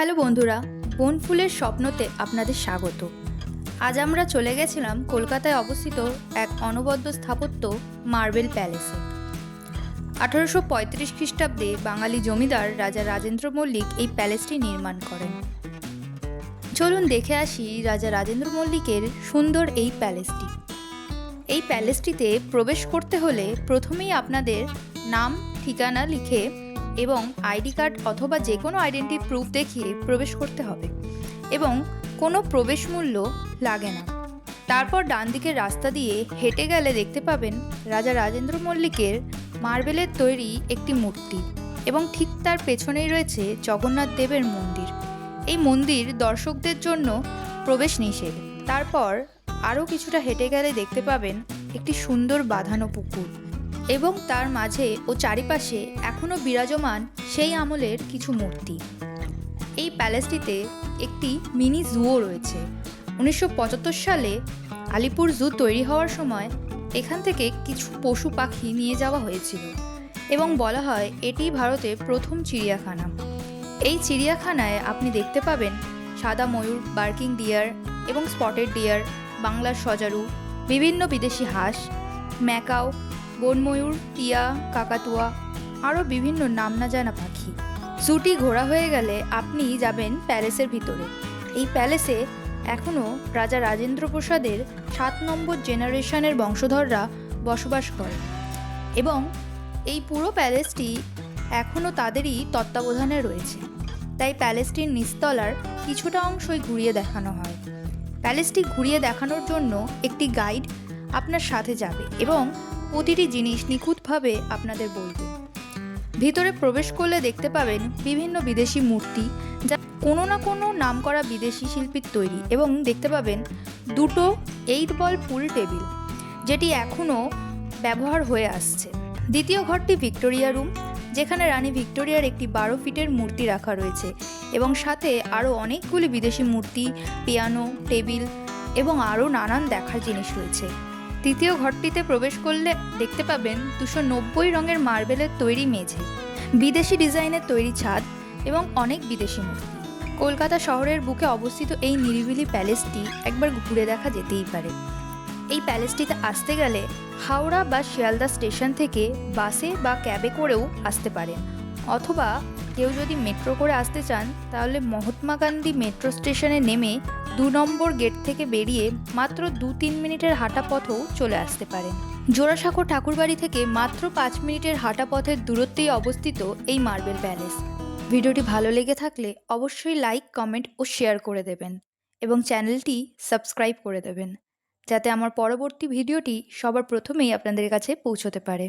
Hello বন্ধুরা বনফুলের স্বপ্নতে আপনাদের স্বাগত। আজ আমরা চলে গেছিলাম কলকাতায় অবস্থিত এক অনবদ্য স্থাপত্য মার্বেল প্যালেসে। আঠারোশো পঁয়ত্রিশ খ্রিস্টাব্দে বাঙালি জমিদার রাজা রাজেন্দ্র মল্লিক এই প্যালেসটি নির্মাণ করেন। চলুন দেখে আসি রাজা রাজেন্দ্র মল্লিকের সুন্দর এই প্যালেসটি। এই প্যালেসটিতে প্রবেশ করতে হলে প্রথমেই আপনাদের নাম, ঠিকানা লিখে এবং আইডি কার্ড অথবা যে কোনো আইডেন্টি প্রুফ দেখিয়ে প্রবেশ করতে হবে। এবং কোনো প্রবেশ মূল্য লাগে না। তারপর ডান দিকের রাস্তা দিয়ে হেঁটে গেলে দেখতে পাবেন রাজা রাজেন্দ্র মল্লিকের মার্বেলের তৈরি একটি মূর্তি এবং ঠিক তার পেছনেই রয়েছে জগন্নাথ দেবের মন্দির। এই মন্দির দর্শকদের জন্য প্রবেশ নিষেধ। তারপর আরও কিছুটা হেঁটে গেলে দেখতে পাবেন একটি সুন্দর বাঁধানো পুকুর। এবং তার মাঝে ও চারিপাশে এখনও বিরাজমান সেই আমলের কিছু মূর্তি। এই প্যালেসটিতে একটি মিনি জুও রয়েছে। উনিশশো পঁচাত্তর সালে আলিপুর জু তৈরি হওয়ার সময় এখান থেকে কিছু পশু পাখি নিয়ে যাওয়া হয়েছিল এবং বলা হয় এটি ভারতের প্রথম চিড়িয়াখানা। এই চিড়িয়াখানায় আপনি দেখতে পাবেন সাদা ময়ূর, বার্কিং ডিয়ার এবং স্পটেড ডিয়ার, বাংলার সজারু, বিভিন্ন বিদেশি হাঁস, ম্যাকাও বনময়ূর, টিয়া, কাকাতুয়া, আরও বিভিন্ন নাম না জানা পাখি। জুটি ঘোরা হয়ে গেলে আপনি যাবেন প্যালেসের ভিতরে। এই প্যালেসে এখনও রাজা রাজেন্দ্র প্রসাদের সাত নম্বর জেনারেশনের বংশধররা বসবাস করে। এবং এই পুরো প্যালেসটি এখনও তাদেরই তত্ত্বাবধানে রয়েছে। তাই প্যালেসটির নিচতলার কিছুটা অংশই ঘুরিয়ে দেখানো হয়। প্যালেসটি ঘুরিয়ে দেখানোর জন্য একটি গাইড আপনার সাথে যাবে এবং প্রতিটি জিনিস নিখুঁতভাবে আপনাদের বলবে। ভিতরে প্রবেশ করলে দেখতে পাবেন বিভিন্ন বিদেশি মূর্তি, যা কোনো না কোনো নামকরা বিদেশি শিল্পীর তৈরি এবং দেখতে পাবেন দুটো এইট বল পুল টেবিল যেটি এখনও ব্যবহার হয়ে আসছে। দ্বিতীয় ঘরটি ভিক্টোরিয়া রুম, যেখানে রানী ভিক্টোরিয়ার একটি বারো ফিটের মূর্তি রাখা রয়েছে এবং সাথে আরও অনেকগুলি বিদেশি মূর্তি পিয়ানো টেবিল এবং আরও নানান দেখার জিনিস রয়েছে। তৃতীয় ঘরটিতে প্রবেশ করলে দেখতে পাবেন দুশো নব্বই রঙের মার্বেলের তৈরি মেঝে, বিদেশি ডিজাইনের তৈরি ছাদ এবং অনেক বিদেশি মূর্তি। কলকাতা শহরের বুকে অবস্থিত এই নিরিবিলি প্যালেসটি একবার ঘুরে দেখা যেতেই পারে। এই প্যালেসটিতে আসতে গেলে হাওড়া বা শিয়ালদা স্টেশন থেকে বাসে বা ক্যাবে করেও আসতে পারেন। অথবা কেউ যদি মেট্রো করে আসতে চান, তাহলে মহাত্মা গান্ধী মেট্রো স্টেশনে নেমে দু নম্বর গেট থেকে বেরিয়ে মাত্র দু তিন মিনিটের হাঁটা পথেও চলে আসতে পারেন। জোড়াসাঁকো ঠাকুরবাড়ি থেকে মাত্র পাঁচ মিনিটের হাঁটা পথের দূরত্বেই অবস্থিত এই মার্বেল প্যালেস। ভিডিওটি ভালো লেগে থাকলে অবশ্যই লাইক, কমেন্ট ও শেয়ার করে দেবেন এবং চ্যানেলটি সাবস্ক্রাইব করে দেবেন, যাতে আমার পরবর্তী ভিডিওটি সবার প্রথমেই আপনাদের কাছে পৌঁছতে পারে।